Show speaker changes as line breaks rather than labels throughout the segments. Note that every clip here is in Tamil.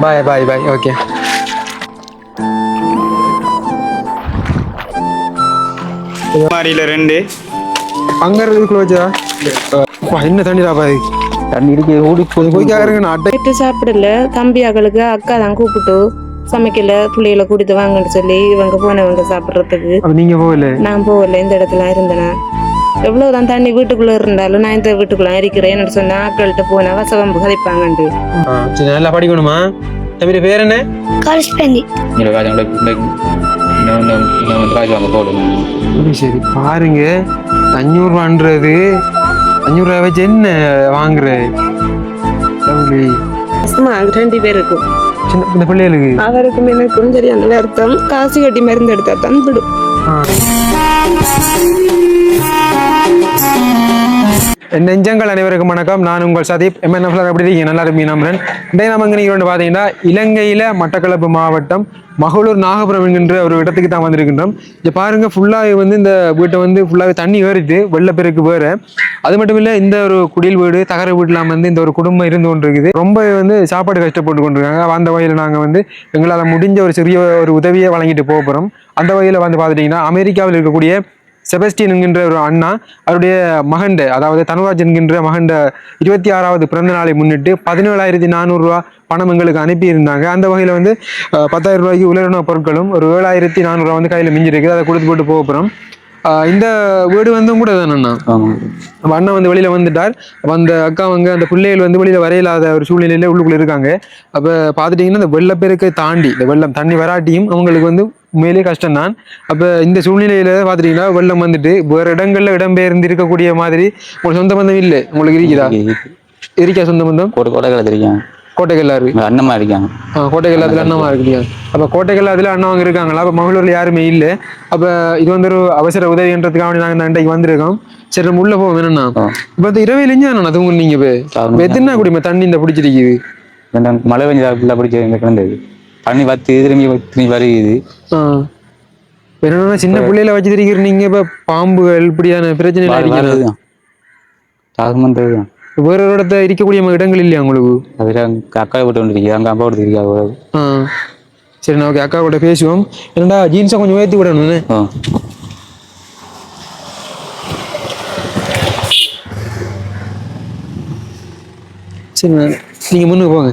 பாய் பாய் பாய் ஓகே
மாறியில ரெண்டு.
அங்க இருக்குள்ள வச்சா வா, என்ன தண்ணிடா பாய்
தண்ணி இருக்கு ஓடி
போய் கேக்குறேங்க நான் அட்டை
சாப்பிடல தம்பி அகளுக்கு அக்கா தான் கூப்பிட்டு சமைக்கல பிள்ளைகளை கூட்டிட்டு வாங்கன்னு சொல்லி இவங்க போனவங்க சாப்பிட்றதுக்கு.
நீங்க போகல?
நான் போகல இந்த இடத்துல இருந்தேன் எவ்வளவுதான் தண்ணி வீட்டுக்குள்ள இருந்தாலும் நான் இந்த வீட்டுக்குள்ள இருக்கிறேன்னு சொன்னா ஆக்கள்கிட்ட போனா வசவம்பு கதைப்பாங்கண்டு.
ஆ, சரி நல்லா படிக்கணுமா? தம்பி பேர் என்ன?
அங்கே போடணும்
சரி, சரி பாருங்க. அஞ்சூறு ரூபான்றது அஞ்சூறு ரூபாய் வச்சு என்ன வாங்குற?
ரெண்டு பேருக்கும்.
சின்ன இந்த பிள்ளைகளுக்கு?
அவருக்கும் எனக்கும் சரியான அர்த்தம். காசு கட்டி மருந்து எடுத்தா தான் விடும்
நெஞ்சங்கள் அனைவருக்கும் வணக்கம். நான் உங்கள் சதீப். எம்என்எஃப்ல எப்படி இருக்கீங்க நல்லா இருப்பீங்க நம்புறேன் இன்றைய நம்ம இங்கே வந்து பார்த்தீங்கன்னா இலங்கையில் மட்டக்களப்பு மாவட்டம் மகளூர் நாகபுரம் என்கின்ற ஒரு இடத்துக்கு தான் வந்திருக்கின்றோம். இங்கே பாருங்கள் ஃபுல்லாக வந்து இந்த வீட்டை வந்து ஃபுல்லாகவே தண்ணி ஏறிட்டு வெள்ளப்பெருக்கு வேறு. அது மட்டும் இல்லை இந்த ஒரு குடில் வீடு தகர வீட்டுலாம் வந்து இந்த ஒரு குடும்பம் இருந்து கொண்டு இருக்குது ரொம்ப வந்து சாப்பாடு கஷ்டப்பட்டு கொண்டிருக்காங்க. அந்த வகையில் நாங்கள் வந்து எங்களால் முடிஞ்ச ஒரு சிறிய ஒரு உதவியை வழங்கிட்டு போக போகிறோம் அந்த வகையில் வந்து பார்த்துட்டிங்கன்னா அமெரிக்காவில் இருக்கக்கூடிய செபஸ்டியன் என்கின்ற ஒரு அண்ணா அவருடைய மகண்ட அதாவது தனுராஜ் என்கின்ற மகண்ட இருபத்தி ஆறாவது பிறந்த நாளை முன்னிட்டு பதினேழாயிரத்தி நானூறுரூவா பணம் எங்களுக்கு அனுப்பியிருந்தாங்க. அந்த வகையில் வந்து பத்தாயிரம் ரூபாய்க்கு உலரண பொருட்களும் ஒரு ஏழாயிரத்தி நானூறுரூவா வந்து கையில் மிஞ்சிருக்கு. அதை கொடுத்து போட்டு போக போகிறோம் இந்த வீடு வந்து கூட தானண்ணா அப்ப அண்ணன் வந்து வெளியில வந்துட்டார். அப்ப அந்த அக்கா அவங்க அந்த பிள்ளைகள் வந்து வெளியில வரையில்லாத ஒரு சூழ்நிலையில உள்ளுக்குள்ள இருக்காங்க. அப்ப பாத்துட்டீங்கன்னா இந்த வெள்ளப்பெருக்கை தாண்டி இந்த வெள்ளம் தண்ணி வராட்டியும் அவங்களுக்கு வந்து உண்மையிலேயே கஷ்டம்தான். அப்ப இந்த சூழ்நிலையில பாத்துட்டீங்கன்னா வெள்ளம் வந்துட்டு வேற இடங்கள்ல இடம்பெயர்ந்து இருக்கக்கூடிய மாதிரி உங்களுக்கு சொந்த பந்தம் இல்லை. உங்களுக்கு இருக்குதா? இருக்கா சொந்த பந்தம்?
கோட்டை கோட்டைகளை தெரியும்
கோட்டைகள்லாம் இருக்கு
அண்ணமா இருக்காங்க.
கோட்டைகள் அதுல அண்ணமா இருக்குல்லையா அப்ப கோட்டைகள் அதுல அண்ணாவங்க இருக்காங்களா? அப்ப மகளூர்ல யாருமே இல்ல. அப்ப இது வந்து ஒரு அவசர உதவின்றதுக்காக நாங்க இந்த அண்டைக்கு வந்திருக்கோம். சரி நம்ம உள்ள போவோம். என்னன்னா. இப்ப இந்த இரவு இழிஞ்சா நான் தூங்குனீங்க இப்ப? எத்தனை குடிமை? தண்ணி இந்த பிடிச்சிருக்குது
மழை பெஞ்சா பிடிச்சி கிடந்தது. தண்ணி பத்து திரும்பி திரும்பி வருகுது
என்னன்னா சின்ன பிள்ளையில வச்சு திரிக்கிற நீங்க இப்ப பாம்புகள் இப்படியான பிரச்சனை
தான்
வேற ஒரு இடத்த இருக்கக்கூடிய இடங்கள் இல்லையா உங்களுக்கு?
அதில் அக்கா கொண்டு இருக்கு அங்கே அப்பா விட்டு இருக்கா
சரி நான் ஓகே அக்கா கூட பேசுவோம். என்னடா ஜீன்ஸை கொஞ்சம் உயர்த்தி விடணும் சரி நீங்க முன்னுக்கு போங்க.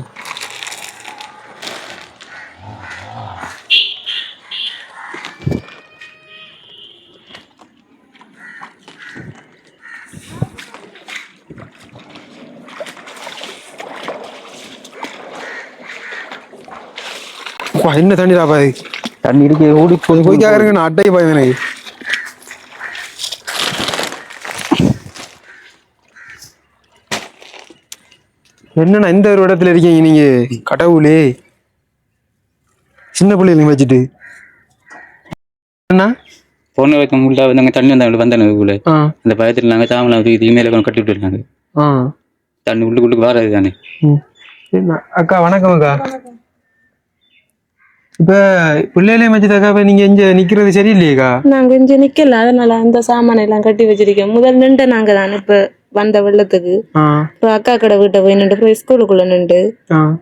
என்ன தண்ணிடா பாய்
தண்ணி இருக்கு ஓடி
கொஞ்சம் போய் கேக்குறேங்க நான் அட்டை பாய் எனக்கு என்னண்ணா இந்த ஒரு இடத்துல இருக்கீங்க நீங்க? கடவுளே. சின்ன பிள்ளைங்க வச்சுட்டு. அண்ணா
பொண்ணு வைக்க முடியல வந்தாங்க தண்ணி வந்தாங்க வந்தாங்க உள்ளே அந்த பயத்தில் நாங்கள் தாமலாம் தூக்கி மேலே கட்டி விட்டுருக்காங்க. தண்ணி உள்ளுக்குள்ளுக்கு வராது தானே.
அக்கா வணக்கம் அக்கா. இப்ப பிள்ளையிலே மச்சதாக்கா இப்ப நீங்க இங்க நிக்கிறது சரியில்லையேக்கா?
நாங்க இங்க நிக்கல. அதனால அந்த சாமானை எல்லாம் கட்டி வச்சிருக்கோம். முதல் நின்று நாங்க தான் இப்ப வந்த வெள்ளத்துக்கு. அப்புறம் அக்கா கடை வீட்டை போய் நின்று அப்புறம் ஸ்கூலுக்குள்ள நின்று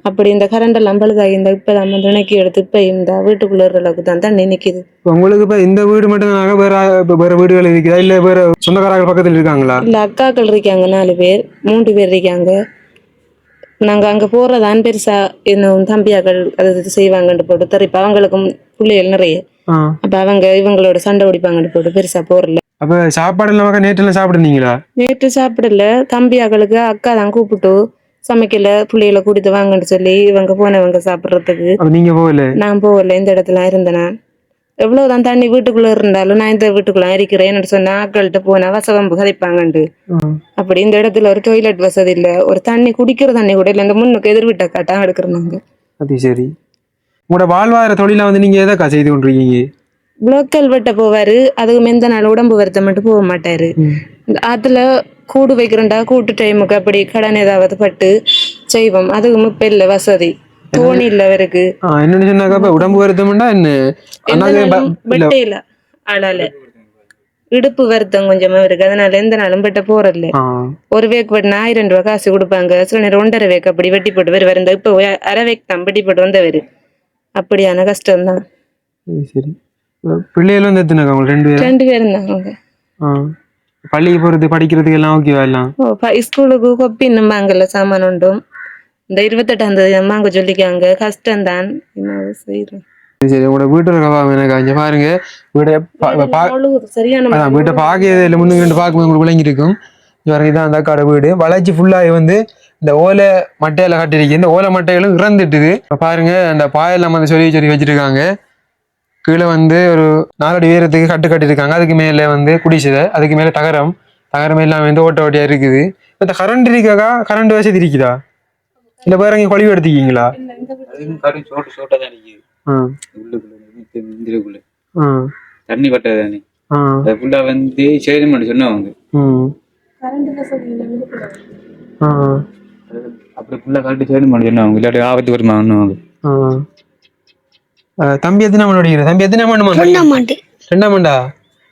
அப்படி இந்த கரண்ட் எல்லாம் பழுதாகி இந்த இப்ப நம்ம துணைக்கி எடுத்து இப்ப இந்த வீட்டுக்குள்ள இருக்கிற அளவுக்கு தான் தண்ணி நிக்குது.
இப்ப உங்களுக்கு இப்ப இந்த வீடு மட்டும் வேற இப்ப வேற வீடுகள் இருக்குதா? இல்ல வேற சொந்தக்காரங்க பக்கத்துல இருக்காங்களா?
இல்ல அக்காக்கள் இருக்காங்க நாலு பேர். மூன்று பேர் இருக்காங்க. நாங்க அங்க போறதான் பெருசா இன்னும் தம்பியாக்கள் அது இது செய்வாங்கன்னு போட்டு தெரிப்ப. அவங்களுக்கும் பிள்ளைகள் நிறைய. அப்ப அவங்க இவங்களோட சண்டை பிடிப்பாங்கன்னு போட்டு பெருசா போறல
அப்ப சாப்பாடு இல்லாம நேற்றுல சாப்பிடுனீங்களா
நேற்று சாப்பிடல. தம்பியாக்களுக்கு அக்கா தான் கூப்பிட்டு சமைக்கல. பிள்ளைகளை கூட்டிட்டு வாங்கன்னு சொல்லி இவங்க போனவங்க சாப்பிடுறதுக்கு.
நீங்க போகல?
நான் போகல. இந்த இடத்துல இருந்தேன். எவ்வளவுதான் தண்ணி வீட்டுக்குள்ள இருந்தாலும் நான் இந்த வீட்டுக்குள்ள இருக்கிறேன்னு சொன்னா ஆக்கள்கிட்ட போனா வசவம்பு கதைப்பாங்கண்டு. அப்படி இந்த இடத்துல ஒரு டாய்லெட் வசதி இல்ல ஒரு தண்ணி குடிக்கிற தண்ணி கூட இல்ல இந்த முன்னுக்கு எதிர் வீட்டை காட்டா எடுக்கிறோம்
அது சரி. உங்களோட வாழ்வாதார தொழில வந்து நீங்க எதக்கா செய்து கொண்டிருக்கீங்க?
லோக்கல் வெட்ட போவாரு அதுக்கு மெந்த நாள் உடம்பு வருத்தம் மட்டும் போக மாட்டாரு. ஆத்துல கூடு வைக்கிறண்டா கூட்டு டைமுக்கு அப்படி கடன் ஏதாவது பட்டு செய்வோம். அதுக்கு முப்ப இல்ல வசதி. தோணி இல்ல அவருக்கு
என்னன்னு சொன்னாக்கா உடம்பு வருத்தம்னா என்ன?
ஆளால. இடுப்பு வருத்தம் கொஞ்சமா இருக்கு. அதனால எந்த நாளும் வெட்ட போறதில்ல. ஒரு வேக்கு வெட்டினா ஆயிரம் ரூபாய் காசு கொடுப்பாங்க. சில நேரம் ஒன்றரை வேக்கு அப்படி வெட்டி போட்டு வருவார் இந்த இப்போ அரை வேக்கு தான் வெட்டி போட்டு வந்தவர். அப்படியான கஷ்டம் தான்
சரி, பிள்ளைகளும் எத்தனை ரெண்டு பேரும்
ரெண்டு பேரும் தான் அவங்க.
பள்ளிக்கு போறது படிக்கிறதுக்கு எல்லாம் ஓகேவா எல்லாம்?
ஸ்கூலுக்கு கொப்பி நம்பாங்கல்ல சாமான் உண்டும். இந்த இருபத்தெட்டாம் தேதி அம்மாங்க சொல்லிக்காங்க கஷ்டம்தான். என்ன செய்யறோம்
சரி, உங்களோட வீட்டு இருக்கவா எனக்கு இங்க பாருங்க. வீட பா- பா-
சரியான
வீட்டை பார்க்கவே இல்லை. முன்னு ரெண்டு பார்க்கும்போது உங்களுக்கு விளங்கி இருக்கும் இவருக்கு இதான் அந்த அக்காட வீடு. வளர்ச்சி ஃபுல்லாகி வந்து இந்த ஓலை மட்டையில கட்டிருக்கு இந்த ஓலை மட்டைகளும் இறந்துட்டுது. இப்போ பாருங்க அந்த பாயெல்லாம் வந்து சொல்லி சொல்லி வச்சிருக்காங்க. கீழே வந்து ஒரு நாலடி உயரத்துக்கு கட்டு கட்டியிருக்காங்க. அதுக்கு மேலே வந்து குடிசை அதுக்கு மேலே தகரம். தகரம் எல்லாம் வந்து ஓட்ட ஓட்டியா இருக்குது. இப்போ இந்த கரண்ட் இருக்காக்கா கரண்ட் வசதி இருக்குதா? இல்லை வேற எங்கேயும் கொழிவு எடுத்துக்கிங்களா?
சோட்டு சோட்டா தான் இருக்குது
ஆ.
உள்ளுக்குள்ள தண்ணி பட்டது தானே
ஆ.
அது ஃபுல்லா வந்து சேதம் பண்ணி சொன்னவங்க
ம் ஆ.
அது அப்படி ஃபுல்லா கரெக்ட் சேதம் பண்ணி சொன்னவங்க இல்லாட்டி ஆபத்து வருமா.
ஆ, தம்பி எத்தனை மணி தம்பி எத்தனை மணி
ரெண்டாம் ஆண்டு.
ரெண்டாம்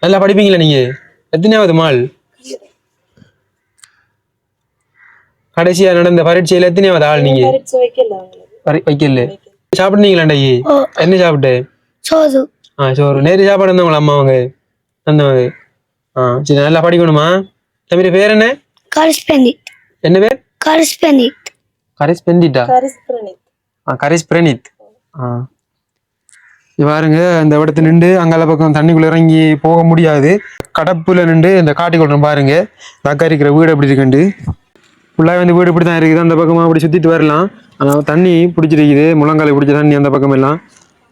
நல்லா படிப்பீங்களா நீங்க? எத்தனையாவது மால் கடைசியா நடந்த பரீட்சையில எத்தனையாவது ஆள் நீங்க? பரி- வைக்கல. சாப்பிட்டீங்களா என்ன சாப்பிட்டு?
சோது
ஆ சோறு. நேரு சாப்பாடு இருந்தவங்களா அம்மா அவங்க? வந்தவங்க ஆ சரி நல்லா படிக்கணுமா? தம்பி பேர் என்ன?
கரஸ்பெண்டிட்
என்ன பேர்?
கரஸ்பெண்டிட்
கரிஸ் பெண்டிட்டா ஆ கரிஸ் பிரணித் ஆ பாருங்க இந்த இடத்துல நின்று அங்கால பக்கம் தண்ணிக்குள்ள இறங்கி போக முடியாது. கடப்புல நின்று இந்த காட்டுக்குள்ள பாருங்க. இந்த அக்கா இருக்கிற வீடு எப்படி இருக்குண்டு ஃபுல்லாக வந்து வீடு இப்படி தான் இருக்குது. அந்த பக்கமாக அப்படி சுற்றிட்டு வரலாம். ஆனால் தண்ணி பிடிச்சிருக்குது. முழங்கால பிடிச்ச தண்ணி அந்த பக்கம் எல்லாம்.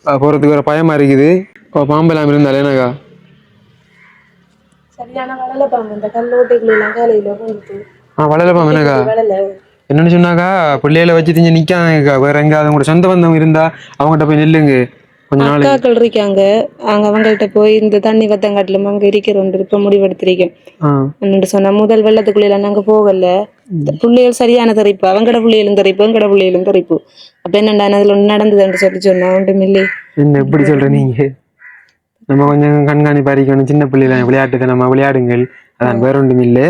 அஹ் போறதுக்கு ஒரு பயமா இருக்குது. இப்போ பாம்பெல்லாம் இருந்தாலே
கொண்டு
ஆ வளர பாம்பு என்னக்கா?
வளல.
என்னன்னு சொன்னாக்கா பிள்ளைகளை வச்சு திஞ்சு நிற்காதக்கா வேற எங்க அவங்க சொந்த பந்தம் இருந்தா அவங்ககிட்ட போய் நில்லுங்க. கொஞ்ச நாள்.
அக்காக்கள் இருக்காங்க. அங்க அவங்கள்ட்ட போய் இந்த தண்ணி வத்தங்காட்டிலும் அங்க இருக்கிறோம் இப்ப முடிவெடுத்திருக்கேன். சொன்னா முதல் வெள்ளத்துக்குள்ள எல்லாம் நாங்க போகல. புள்ளைகள் சரியான தரிப்பு அவங்கட புள்ளைகளும் தரிப்பு எங்கட புள்ளைகளும் தரிப்பு. அப்ப என்னடா அதுல ஒண்ணு நடந்ததுன்னு சொல்லி சொன்னா ஒன்றும் இல்லை
என்ன எப்படி சொல்ற நீங்க? நம்ம கொஞ்சம் கண்காணிப்பா இருக்கணும் சின்ன பிள்ளைல விளையாட்டு நம்ம விளையாடுங்கள். அதான் வேற ஒன்றும் இல்லை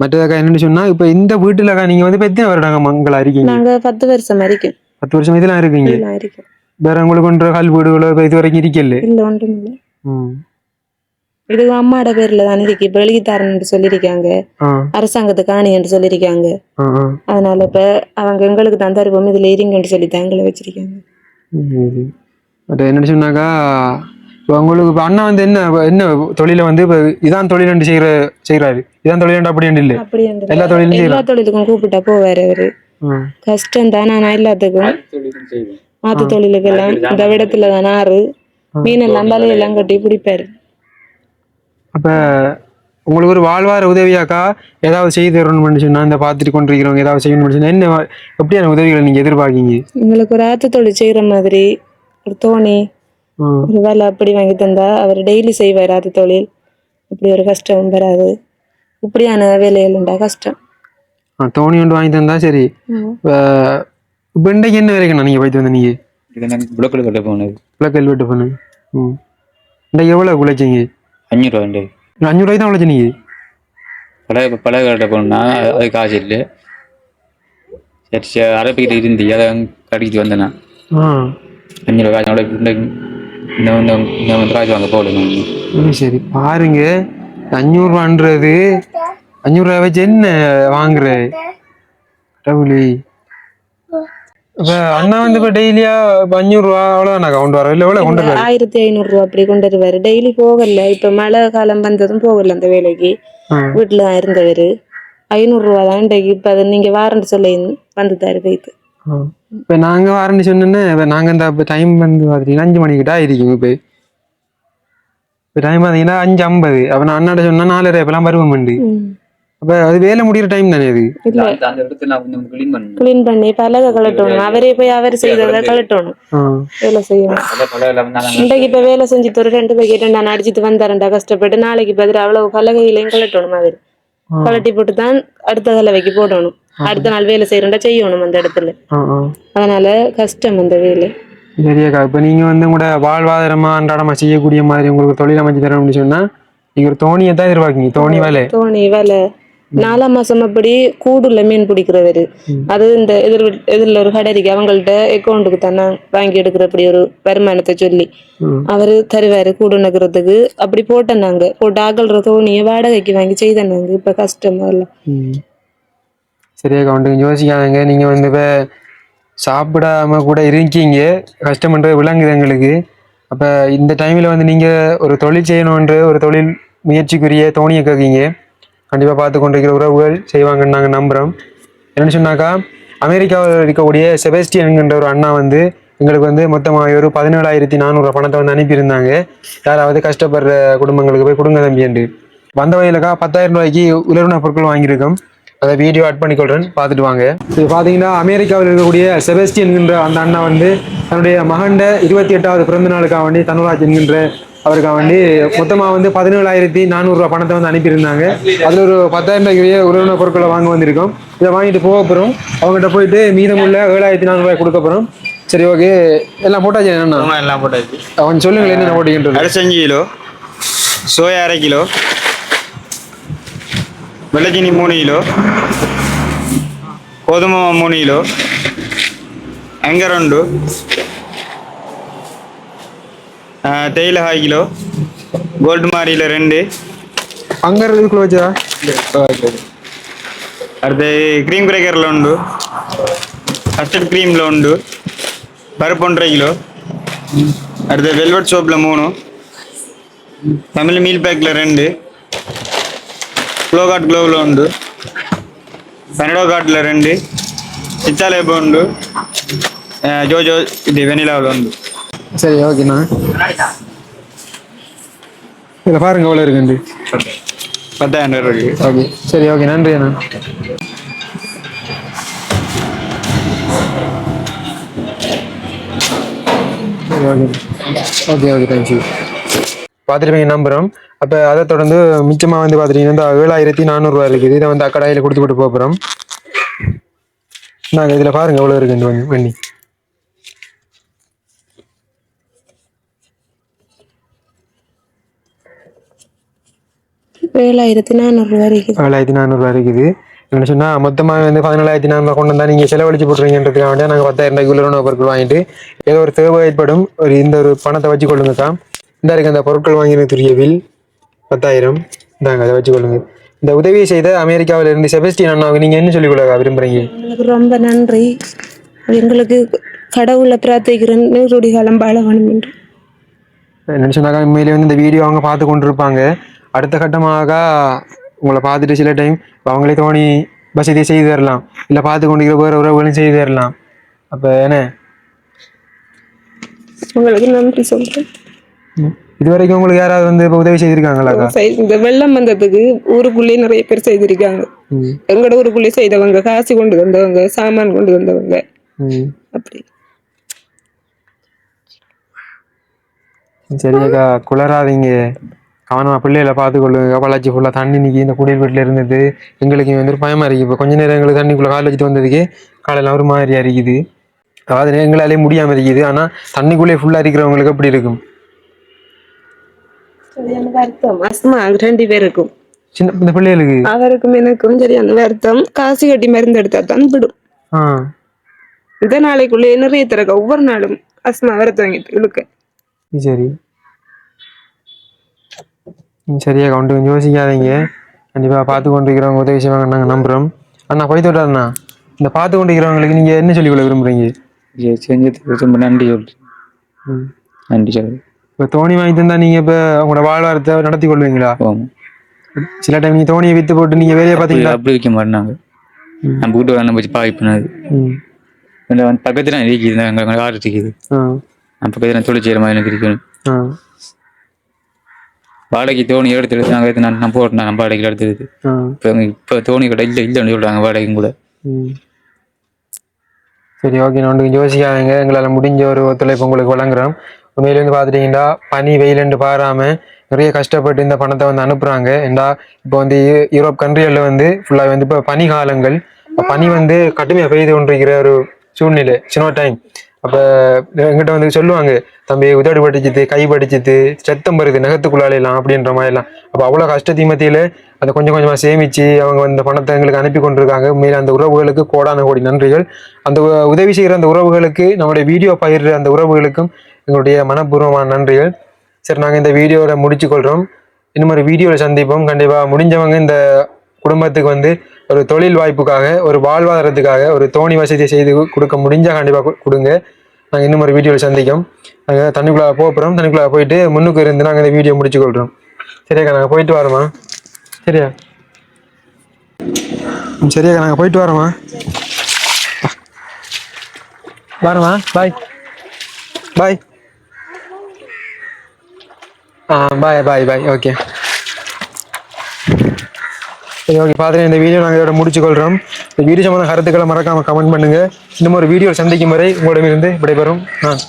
மற்றதாக்கா என்னன்னு சொன்னா இப்ப இந்த வீட்டுலக்கா நீங்க வந்து இப்ப எத்தனை வருடாங்க மங்களா இருக்கீங்க?
நாங்க பத்து வருஷம் வரைக்கும்
பத்து வருஷம் இதெல்லாம் இருக்கீங்க? வேற உங்களுக்கு ஒன்ற கல் வீடுகளோ இப்ப இது வரைக்கும் இருக்கல?
இல்ல ஒன்றும் இல்லை இது அம்மாட பேர்ல தான் இருக்கு. இப்ப எழுதித்தாரன்னு சொல்லியிருக்காங்க.
ஆ.
அரசாங்கத்துக்கு என்று
ஆ
அதனால இப்ப அவங்க எங்களுக்கு தான் தருவோம் இதுல இருங்கன்னு சொல்லி தான் எங்களை வச்சிருக்காங்க
என்னன்னு சொன்னாக்கா இப்போ உங்களுக்கு இப்போ அண்ணா வந்து என்ன என்ன தொழிலை வந்து இப்போ இதான் தொழில் செய்கிற செய்கிறாரு இதான் தொழில் அப்படி இல்லை.
அப்படி
எல்லா தொழிலும்
எல்லா தொழிலுக்கும் கூப்பிட்டா போவாரு அவரு. கஷ்டம் தான் ஆனா எல்லாத்துக்கும்.
தொழிலும் செய்வோம்
ஆத்து தொழிலுக்கெல்லாம் இந்த விடத்துல தான் ஆறு. மீன் எல்லாம் வலையெல்லாம் கட்டி பிடிப்பாரு.
அப்போ உங்களுக்கு ஒரு வாழ்வார உதவியாக்கா ஏதாவது செய்து தரணும்னு சொன்னா இந்த பார்த்துட்டு கொண்டிருக்கிறவங்க ஏதாவது செய்யணும்னு சொன்னா என்ன எப்படியான உதவிகளை நீங்கள் எதிர்பார்க்கீங்க?
எங்களுக்கு ஒரு ஆத்து தொழில் செய்யற மாதிரி ஒரு தோணி ஒரு வேலை அப்படி வாங்கி தந்தா அவர் டெய்லி செய்வார் ஆத்து தொழில். இப்படி ஒரு கஷ்டம் வராது. இப்படியான வேலைகள் கஷ்டம்.
ஆ தோணி ஒன்று வாங்கி தந்தா சரி. இப்போ இன்றைக்கு என்ன வரைக்கும் நீங்கள் போயிட்டு வந்த நீங்கள்
இது நாங்கள் புலக்கல் கட்ட போனது
பிள்ளைக்கல் வீட்டு ம். இன்றைக்கு எவ்வளோ உழைச்சிங்க? அஞ்சூறு ரூபாய் தான் உழைச்சி நீங்கள்
பழைய பழைய கட்ட போனா அது காசு இல்லை சரி சரி அரைப்பிக்கிட்டு இருந்து அதை கடிக்கிட்டு வந்தேன் நான்
ஆ
அஞ்சூறு காசு இந்த காசு வாங்க போகல
சரி, பாருங்க அஞ்சூறுவான்றது அஞ்சூறுவா வச்சு என்ன வாங்குற கடவுளே அண்ணா வந்து இப்ப டெய்லியா இப்ப அஞ்சூறுவா அவ்வளவுதானாக்கா கொண்டு வர இல்ல எவ்வளவு கொண்டு வர
ஆயிரத்தி ஐநூறு ரூபா அப்படி கொண்டு வருவாரு. டெய்லி போகல. இப்ப மழை காலம் வந்ததும் போகல அந்த வேலைக்கு. வீட்டுல தான் இருந்தவர். ஐநூறு ரூபா தான் இன்றைக்கு. இப்ப அது நீங்க வாரண்டு சொல்லி வந்து தரு போயிட்டு
இப்ப நாங்க வரேன்னு சொன்னோன்னே நாங்க இந்த டைம் வந்து பாத்தீங்கன்னா அஞ்சு மணிக்கிட்ட ஆயிருக்கும் இப்ப. இப்ப டைம் பாத்தீங்கன்னா அஞ்சு ஐம்பது. அப்ப நான் அண்ணாட்ட சொன்னா நாலரை இப்பெல்லாம் வருவோம் அப்ப அது வேலை முடியிற டைம் தானே அது?
இல்ல.
அந்த இடத்துல நான் கொஞ்சம் க்ளீன் பண்ணேன்
கிளீன் பண்ணி பலகை கலட்டணும் அவரே போய் அவர் செய்ததை கலட்டணும்
ஆ.
வேலை செய்யணும். இன்றைக்கு இப்ப வேலை செஞ்சுட்டு ஒரு ரெண்டு பக்கெட் நான் அடிச்சிட்டு வந்தாரண்டா கஷ்டப்பட்டு நாளைக்கு பதில் அவ்வளவு பலகையிலையும் கலட்டணும் அவர். கலட்டி போட்டு தான் அடுத்த கலவைக்கு போடணும். அடுத்த நாள் வேலை செய்யறண்டா செய்யணும் அந்த இடத்துல. அதனால கஷ்டம் அந்த வேலை.
சரியாக்கா இப்போ நீங்கள் வந்து உங்களோட வாழ்வாதாரமா அன்றாடமா செய்யக்கூடிய மாதிரி உங்களுக்கு தொழில் அமைச்சு தரணும்னு சொன்னா நீங்க ஒரு தோணியை தான் எதிர்பார்க்கீங்க. தோணி வேலை.
தோணி வேலை. நாலாம் மாசம் அப்படி கூடுல மீன் பிடிக்கிறவரு. அது இந்த எதிர் எதிரில் ஒரு கடை இருக்கு அவங்கள்ட்ட அக்கௌண்ட்டுக்கு தானே வாங்கி எடுக்கிறப்படி ஒரு வருமானத்தை சொல்லி. அவரு தருவாரு கூடு நகரத்துக்கு. அப்படி போட்டேன் நாங்க. போட்டு அகல்ற தோணியை வாடகைக்கு வாங்கி செய்தேன் நாங்க. இப்ப கஷ்டமா இல்ல.
சரியா கவுண்ட் யோசிக்காதீங்க. நீங்க வந்து இப்போ சாப்பிடாம கூட இருக்கீங்க. கஷ்டம்ன்றது விளங்குது எங்களுக்கு. அப்ப இந்த டைம்ல வந்து நீங்க ஒரு தொழில் செய்யணுன்ற ஒரு தொழில் முயற்சிக்குரிய தோணியை கேட்கீங்க கண்டிப்பாக பார்த்து கொண்டிருக்கிற உறவுகள் செய்வாங்கன்னு நாங்கள் நம்புகிறோம் என்னென்னு சொன்னாக்கா அமெரிக்காவில் இருக்கக்கூடிய செபஸ்டியன்கின்ற ஒரு அண்ணா வந்து எங்களுக்கு வந்து மொத்தமாக ஒரு பதினேழாயிரத்தி நானூறு பணத்தை வந்து அனுப்பியிருந்தாங்க. யாராவது கஷ்டப்படுற குடும்பங்களுக்கு போய் கொடுங்க தம்பியன்று வந்த வயலுக்கா பத்தாயிரம் ரூபாய்க்கு உலர்ண பொருட்கள் வாங்கியிருக்கோம். அதை வீடியோ ஆட் பண்ணிக்கொள்றேன். பார்த்துட்டு வாங்க. இது பார்த்தீங்கன்னா அமெரிக்காவில் இருக்கக்கூடிய செபஸ்டி என்கின்ற அந்த அண்ணா வந்து தன்னுடைய மகண்ட இருபத்தி எட்டாவது பிறந்த நாளுக்காக வேண்டி தனுராஜ் என்கின்ற அவருக்காக வேண்டி மொத்தமாக வந்து பதினேழாயிரத்தி நானூறுரூவா பணத்தை வந்து அனுப்பியிருந்தாங்க. அதில் ஒரு பத்தாயிரம் ரூபாய்க்குரிய உறவின பொருட்களை வாங்க வந்திருக்கோம். இதை வாங்கிட்டு போக போகிறோம் அவங்ககிட்ட போயிட்டு மீதமுள்ள ஏழாயிரத்தி நானூறுபாய் கொடுக்க போகிறோம் சரி ஓகே. எல்லாம் போட்டாச்சு என்னண்ணா
ஆமாம் எல்லாம் போட்டாச்சு.
அவன் சொல்லுங்களேன் என்னென்ன போட்டீங்கன்றது
அரிசி அஞ்சு கிலோ சோயா அரை கிலோ வெள்ளச்சீனி மூணு கிலோ கோதுமை மூணு கிலோ எங்க ரெண்டு தேயிலை ஹாய் கிலோ கோல்டு மாரியில் ரெண்டு
அங்கே இருக்கிறதுக்குள்ள வச்சா
அடுத்து క్రీమ్ క్రేకర్లో ఉండు కస్టర్డ్ క్రీమ్లో ఉండు பருப்பு ஒன்றரை கிலோ அடுத்து வெல்வெட் சோப்பில் மூணு தமிழ் மீல் பேக்கில் ரெண்டு க்ளோகாட் க்ளோவில் உண்டு பெனடோ காட்டில் ரெண்டு சித்தாலேபு உண்டு அஹ் ஜோஜோ இது வெனிலாவில் உண்டு
சரி ஓகேண்ணா இதில் பாருங்க எவ்வளோ இருக்குண்டு
பத்தாயிரம் ரூபா இருக்கு.
ஓகே சரி ஓகே நன்றி அண்ணா. ஓகே ஓகே தேங்க்யூ பார்த்துருப்பீங்க நம்புகிறோம் அப்போ அதை தொடர்ந்து மிச்சமாக வந்து பார்த்துட்டீங்கன்னா இந்த ஏழாயிரத்தி நானூறுரூவா இருக்குது. இதை வந்து அக்கடாயில் கொடுத்து விட்டு போகிறோம் நாங்கள் இதில் பாருங்க எவ்வளோ இருக்கு இந்த வண்டி
ஏழாயிரத்தி நானூறு ரூபாய் இருக்குது.
ஏழாயிரத்தி நானூறுரூவா இருக்குது. என்ன சொன்னால் மொத்தமாக வந்து பதினேழாயிரத்தி நானூறுவா கொண்டு வந்தால் நீங்கள் செலவழிச்சு போட்டுருங்கன்றதுக்காக வேண்டிய நாங்கள் பத்தாயிரம் ரூபாய்க்கு உள்ள பொருட்கள் வாங்கிட்டு ஏதோ ஒரு தேவை ஏற்படும் ஒரு இந்த ஒரு பணத்தை வச்சு கொள்ளுங்கக்கா இந்த இருக்கு அந்த பொருட்கள் வாங்கினதுக்குரிய பில் பத்தாயிரம். இந்தாங்க அதை வச்சு கொள்ளுங்க. இந்த உதவியை செய்த அமெரிக்காவில் இருந்து செபஸ்டியன் அண்ணாவுக்கு நீங்கள் என்ன சொல்லிக் கொடுக்க விரும்புறீங்க?
உங்களுக்கு ரொம்ப நன்றி. எங்களுக்கு கடவுளை பிரார்த்திக்கிறேன் நீருடி காலம் வாழ வேணும் என்று
என்னன்னு சொன்னாக்கா உண்மையிலே வந்து இந்த வீடியோ அவங்க பார்த்து கொண்டிருப்பாங்க. அடுத்த கட்டமாக உங்களை பார்த்துட்டு சில டைம் அவங்களே தோணி வசதியை செய்து தரலாம். இல்லை பார்த்து கொண்டிருக்கிற வேறு உறவுகளையும் செய்து தரலாம். அப்போ என்ன?
உங்களுக்கு நன்றி சொல்றேன்.
இது வரைக்கும் உங்களுக்கு யாராவது வந்து இப்போ உதவி செய்திருக்காங்களாக்கா
செய்- இந்த வெள்ளம் வந்ததுக்கு ஊருக்குள்ளே நிறைய பேர் செய்திருக்காங்க. எங்களோட ஊருக்குள்ளே செய்தவங்க காசு கொண்டு வந்தவங்க சாமான் கொண்டு வந்தவங்க. அப்படி.
சரியாக்கா குளராதீங்க கவனமாக பிள்ளைகளை பார்த்துக்கொள்ளுங்க பழச்சி ஃபுல்லாக தண்ணி நிற்கி இந்த குடியல் வீட்டில் இருந்தது. எங்களுக்கு வந்து பயமாக இருக்குது இப்போ கொஞ்ச நேரம் எங்களுக்கு தண்ணிக்குள்ளே கால் வச்சுட்டு வந்ததுக்கு காலையில் ஒரு மாதிரியா இருக்குது அதாவது எங்களாலே முடியாமல் இருக்குது ஆனால் தண்ணிக்குள்ளே ஃபுல்லாக இருக்கிறவங்களுக்கு எப்படி இருக்கும்?
ரெண்டு பேருக்கும்.
சின்ன இந்த பிள்ளைகளுக்கு?
அவருக்கும் எனக்கும் சரியான வருத்தம். காசு கட்டி மருந்து எடுத்தா தான் விடும்.
ஆ.
இந்த நாளைக்குள்ளே நிறைய திறக்க ஒவ்வொரு நாளும் அஸ்மா வரத்து வாங்கிட்டு இழுக்க.
சரி. சரியா கவுண்டு கொஞ்சம் யோசிக்காதீங்க. கண்டிப்பாக பார்த்து கொண்டு இருக்கிறவங்க உதவி செய்வாங்க நாங்கள் நம்புகிறோம் அண்ணா போய் அண்ணா இந்த பார்த்து கொண்டு இருக்கிறவங்களுக்கு நீங்கள் என்ன சொல்லிக் கொள்ள விரும்புகிறீங்க
செஞ்சதுக்கு ரொம்ப நன்றி சொல்றேன்
ம்.
நன்றி சொல்றேன்
இப்போ தோணி வாங்கி தந்தா நீங்கள் இப்போ உங்களோட வாழ்வாரத்தை நடத்தி கொள்வீங்களா? சில டைம் நீங்கள் தோணியை விற்று போட்டு நீங்கள் வேலையை பார்த்தீங்களா
அப்படி வைக்க மாட்டாங்க. நம்ம வீட்டு வேலை வச்சு
ம்.
வந்து பக்கத்துல இருக்குது எங்கள் ஆறு இருக்குது
ஆ.
நான் பக்கத்தில் தொழில் செய்கிற மாதிரி எனக்கு இருக்கணும்
ஆ
வாடகைக்கு தோணி எடுத்துட்டு நாங்கள் எடுத்து நான் நான் போட்டேன் நான் வாடகைக்கு எடுத்துருது
ஆ.
இப்போ இப்போ தோணி கடை இல்லை இல்லைன்னு சொல்கிறாங்க வாடகைக்கும் கூட.
சரி ஓகே நான் ஒன்றும் யோசிக்காதீங்க. எங்களால் முடிஞ்ச ஒரு ஒத்துழைப்பு உங்களுக்கு வழங்குறோம். உண்மையில வந்து பார்த்துட்டீங்கன்னா பனி வெயிலுண்டு பாராமல் நிறைய கஷ்டப்பட்டு இந்த பணத்தை வந்து அனுப்புகிறாங்க ஏண்டா இப்போ வந்து யூரோப் கண்ட்ரிகளில் வந்து ஃபுல்லாக வந்து இப்போ பனி காலங்கள் பனி வந்து கடுமையாக பெய்து கொண்டிருக்கிற ஒரு சூழ்நிலை சின்ன டைம் அப்போ எங்கிட்ட வந்து சொல்லுவாங்க தம்பி உதடு படிச்சுது கை படிச்சுது செத்தம் வருது நகத்துக்குள்ளாலாம் அப்படின்ற மாதிரிலாம். அப்போ அவ்வளோ கஷ்டத்தையும் மத்தியில் அதை கொஞ்சம் கொஞ்சமாக சேமித்து அவங்க அந்த பணத்தை எங்களுக்கு அனுப்பி கொண்டிருக்காங்க. மேலே அந்த உறவுகளுக்கு கோடான கோடி நன்றிகள். அந்த உதவி செய்கிற அந்த உறவுகளுக்கு நம்முடைய வீடியோ பயிர்ற அந்த உறவுகளுக்கும் எங்களுடைய மனப்பூர்வமான நன்றிகள். சரி நாங்கள் இந்த வீடியோவில் முடிச்சுக்கொள்கிறோம் இன்னும் ஒரு வீடியோவில் சந்திப்போம். கண்டிப்பாக முடிஞ்சவங்க இந்த குடும்பத்துக்கு வந்து ஒரு தொழில் வாய்ப்புக்காக ஒரு வாழ்வாதாரத்துக்காக ஒரு தோணி வசதியை செய்து கொடுக்க முடிஞ்சால் கண்டிப்பாக கொடுங்க. நாங்கள் இன்னும் ஒரு வீடியோவில் சந்திக்கும். நாங்கள் தண்ணிக்குள்ளே போகிறோம் தண்ணிக்குள்ளே போயிட்டு முன்னுக்கு இருந்து நாங்கள் இந்த வீடியோ முடிச்சுக்கொள்கிறோம் சரியாக்கா நாங்கள் போயிட்டு வரோமா சரியா? சரியாக்கா நாங்கள் போயிட்டு வரோமா வரோமா பாய் பாய் ஆ பாய் பாய் பாய் ஓகே சரி ஓகே பார்த்துட்டு இந்த வீடியோ நாங்கள் இதோட முடிச்சுக்கொள்கிறோம் இந்த வீடியோ சம்மந்த கருத்துக்களை மறக்காமல் கமெண்ட் பண்ணுங்கள் இன்னும் ஒரு வீடியோ சந்திக்கும் வரை உங்களிடமிருந்து விடைபெறும். நான்